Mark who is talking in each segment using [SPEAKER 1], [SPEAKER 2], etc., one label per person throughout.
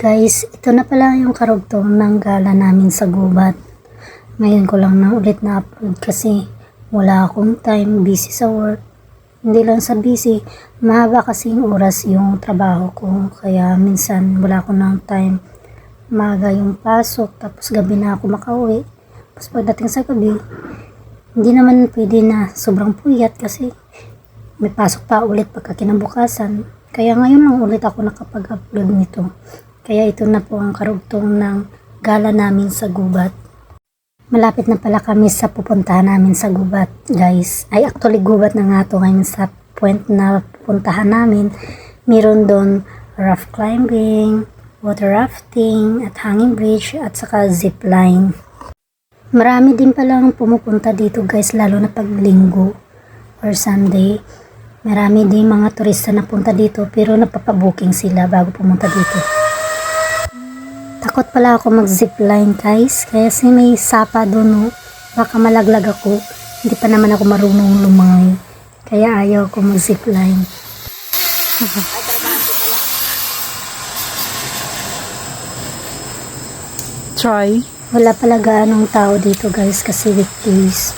[SPEAKER 1] Guys, ito na pala yung karugtong ng gala namin sa gubat. Ngayon ko lang na ulit na upload kasi wala akong time, busy sa work. Hindi lang sa busy, mahaba kasi yung oras yung trabaho ko. Kaya minsan wala ko ng time. Maga yung pasok, tapos gabi na ako makauwi. Tapos pagdating sa gabi, hindi naman pwede na sobrang puyat kasi may pasok pa ulit pagka kinabukasan. Kaya ngayon lang ulit ako nakapag-upload nito. Kaya ito na po ang karugtong ng gala namin sa gubat. Malapit na pala kami sa pupuntahan namin sa gubat, guys. Ay, actually, gubat na nga to ngayon sa point na pupuntahan namin. Meron doon rough climbing, water rafting, at hanging bridge, at saka zip line. Marami din palang pumupunta dito guys, lalo na pag linggo or Sunday. Marami din mga turista na punta dito pero napapabooking sila bago pumunta dito. Takot pala ako mag zipline guys, kaya kasi may sapa doon no. Baka malaglag ako, hindi pa naman ako marunong lumangoy. Kaya ayaw ko mag zipline.
[SPEAKER 2] Try.
[SPEAKER 1] Wala pala gaanong tao dito guys kasi weekdays.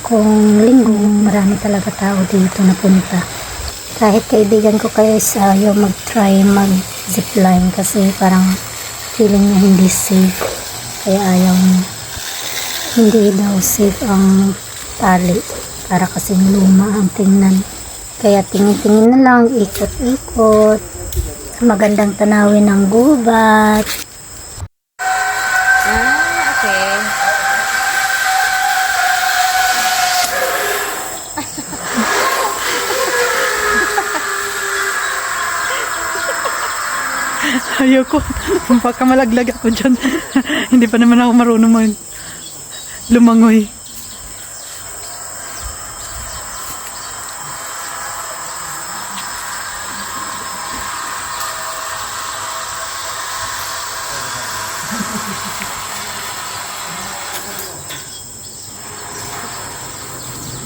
[SPEAKER 1] Kung linggo, marami talaga tao dito na punta. Kahit kaibigan ko kaya sa ayaw mag-try mag-zipline kasi parang feeling niya hindi safe. Kaya ayaw niya. Hindi daw safe ang tali para kasing luma ang tingnan. Kaya tingin-tingin na lang, ikot-ikot. Magandang tanawin ng gubat.
[SPEAKER 3] Ah, okay.
[SPEAKER 2] Ayoko. Baka malaglag ako dyan. Hindi pa naman ako marunong mag lumangoy.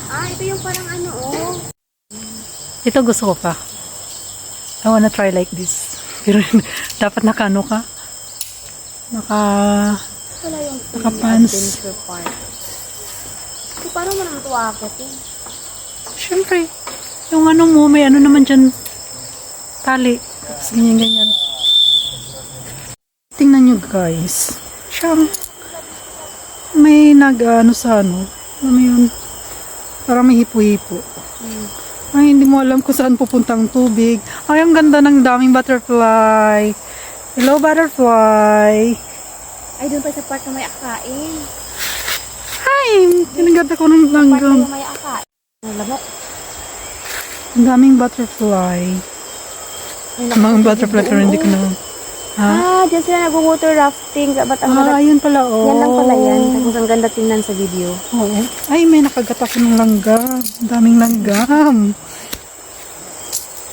[SPEAKER 3] Ah, ito yung parang ano, oh.
[SPEAKER 2] Ito gusto ko pa. I wanna try like this. Pero dapat nakano ka. Naka...
[SPEAKER 3] Wala yung
[SPEAKER 2] Naka-pants.
[SPEAKER 3] So, parang mo naman tuwakot eh.
[SPEAKER 2] Siyempre. Yung ano mo, may ano naman dyan. Tali. Tapos ganyan-ganyan. Tingnan nyo guys. Siyang may nag ano sa ano. Ano yun? Parang may hipo-hipo. Ay, hindi mo alam kung saan pupuntang tubig. Ay, ang ganda ng daming butterfly. Hello, butterfly.
[SPEAKER 3] Ay, doon pa sa park na may akain.
[SPEAKER 2] Hi! Tinagad ako ng langgam.
[SPEAKER 3] na may akain. Ang lamok.
[SPEAKER 2] Ang daming butterfly.
[SPEAKER 3] Ang
[SPEAKER 2] Mga butterfly pero hindi ko na... Ha?
[SPEAKER 3] Ah, dyan sila nag-water rafting. Ba't ang
[SPEAKER 2] Ah, ayun pala, oh.
[SPEAKER 3] Yan lang pala yan. Tapos ang ganda tingnan sa video.
[SPEAKER 2] Oo. Ay, may nakagat ako ng langgam. Ang daming langgam.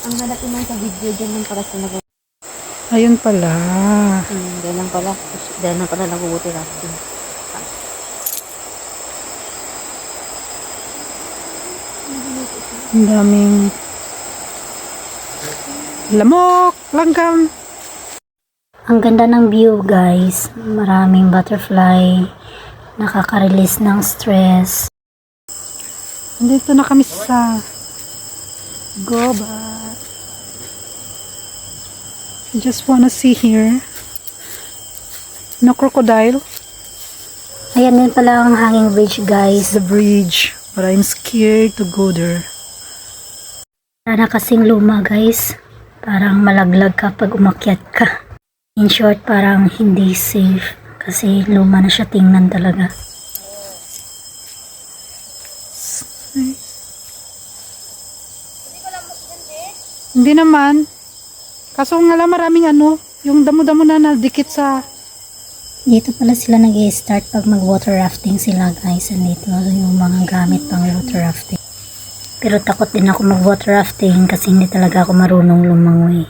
[SPEAKER 3] Ang ganda tingnan sa video. Dyan lang pala sila nag
[SPEAKER 2] Ayun pala.
[SPEAKER 3] Hmm, dyan lang pala. Dyan lang pala nag-water rafting.
[SPEAKER 2] Ang daming lamok, langgam.
[SPEAKER 1] Ang ganda ng view guys. Maraming butterfly. Nakaka-release ng stress.
[SPEAKER 2] Nandito na kami sa Gobat. I just wanna see here. No crocodile.
[SPEAKER 1] Ayan din pala ang hanging bridge guys.
[SPEAKER 2] The bridge. But I'm scared to go there.
[SPEAKER 1] Para kasing luma guys. Parang malaglag ka pag umakyat ka. In short, parang hindi safe. Kasi luma na siya tingnan talaga.
[SPEAKER 2] Hindi naman. Kaso nga lang maraming ano, yung damo-damo na nadikit sa...
[SPEAKER 1] Dito pala sila nag start pag mag water rafting sila guys. And dito yung mga gamit pang water rafting. Pero takot din ako mag water rafting kasi hindi talaga ako marunong lumangoy.